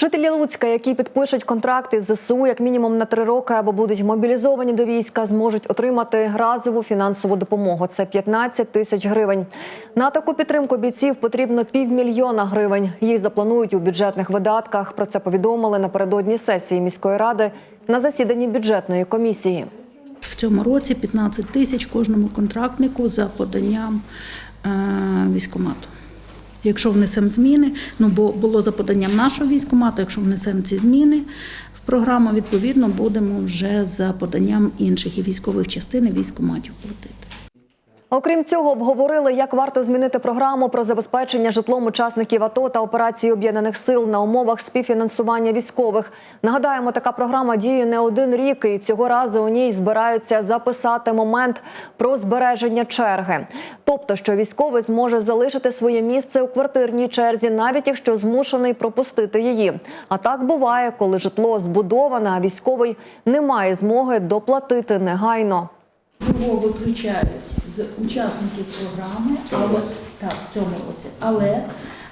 Жителі Луцька, які підпишуть контракти з ЗСУ як мінімум на три роки або будуть мобілізовані до війська, зможуть отримати разову фінансову допомогу. Це 15 тисяч гривень. На таку підтримку бійців потрібно півмільйона гривень. Їх запланують у бюджетних видатках. Про це повідомили напередодні сесії міської ради на засіданні бюджетної комісії. В цьому році 15 тисяч кожному контрактнику за поданням е, військкомату. Якщо внесемо зміни, ну бо було за поданням нашого військкомату, якщо внесемо ці зміни в програму, відповідно будемо вже за поданням інших і військових частин і військкоматів платити. Окрім цього, обговорили, як варто змінити програму про забезпечення житлом учасників АТО та операції об'єднаних сил на умовах співфінансування військових. Нагадаємо, така програма діє не один рік, і цього разу у ній збираються записати момент про збереження черги. Тобто, що військовий зможе залишити своє місце у квартирній черзі, навіть якщо змушений пропустити її. А так буває, коли житло збудоване, а військовий не має змоги доплатити негайно. Його виключають з учасників програми, але так, в цьому році. Але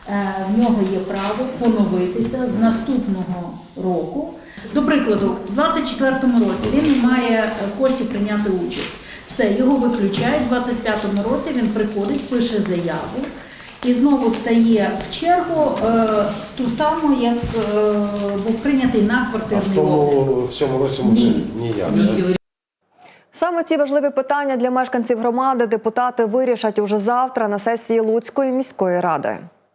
е, в нього є право поновитися з наступного року. До прикладу, в 24-му році він не має е, коштів прийняти участь. Все, його виключають. В 25-му році він приходить, пише заяву і знову стає в чергу е, в ту саму, як е, був прийнятий на А в квартирний облік. в цьому році може Ні. ніяк. Ні. да? Саме ці важливі питання для мешканців громади депутати вирішать уже завтра на сесії Луцької міської ради.